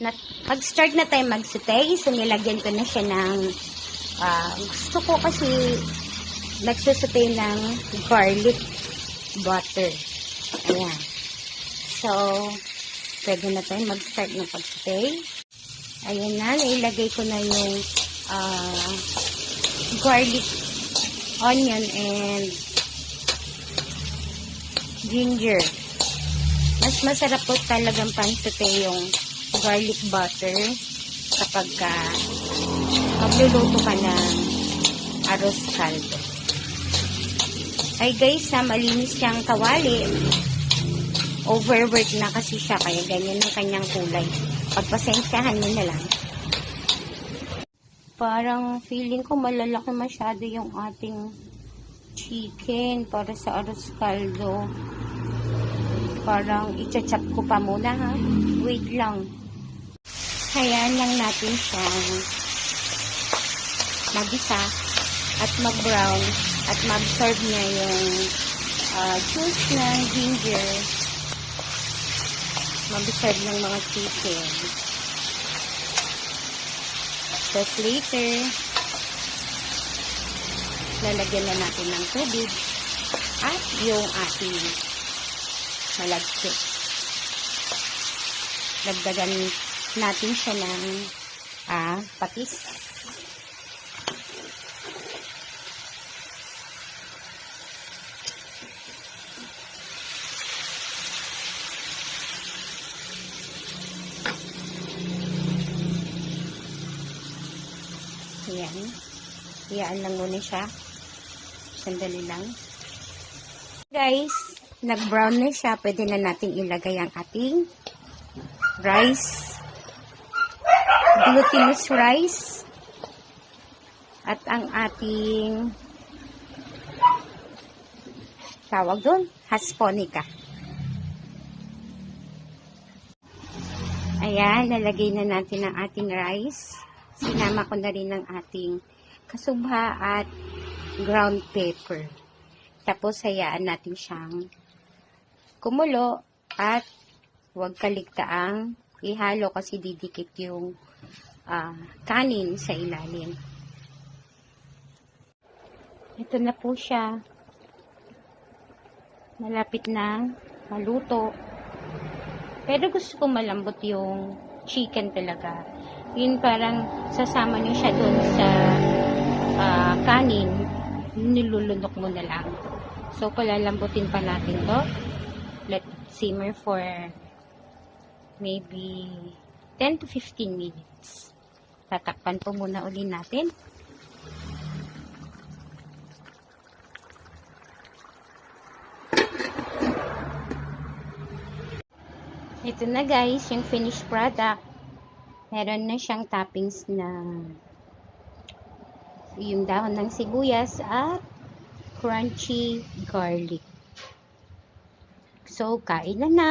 mag-start na tayo mag-saute. So, nilagyan ko na siya ng, ah, gusto ko kasi nagsusute ng garlic butter. Ayan. So, pwede na tayo mag-start ng pag-saute. Ayan na, nailagay ko na yung ah, garlic, onion, and ginger. Mas masarap po talagang pansute yung garlic butter kapag ka magluluto ka ng arroz caldo. Ay guys, ha, malinis siyang kawali. Overwork na kasi siya, kaya ganyan ang kanyang kulay. Pagpasensyahan mo na lang. Parang feeling ko malalaki masyado yung ating chicken para sa arroz caldo. Parang ichachap ko pa muna ha. Wait lang. Hayaan lang natin siyang magisa at mag-brown at mag-serve na yung ah, juice ng ginger. Mag-serve ng mga chicken. Tapos later, lalagyan na natin ng tubig at yung ating malagkit. Dagdagan natin siya ng ah, patis. Ayan. Iyaan lang muna siya. Sandali lang. Guys, nag-brown na siya. Pwede na nating ilagay ang ating rice. Glutinous rice. At ang ating tawag doon, hasponica. Ayan, lalagay na natin ang ating rice. Sinama ko na rin ang ating kasubha at ground pepper. Tapos, hayaan natin siyang kumulo at huwag kaligtaang ihalo kasi didikit yung ah, kanin sa ilalim. Ito na po siya. Malapit na maluto. Pero gusto ko malambot yung chicken talaga. Yun parang sasama niyo siya doon sa ah, kanin. Nilulunok mo na lang. So, palalambutin pa natin to. Let it simmer for maybe 10 to 15 minutes. Tatakpan po muna uli natin. Ito na guys, yung finished product. Meron na siyang toppings na yung dahon ng sibuyas at crunchy garlic. So, kain na na!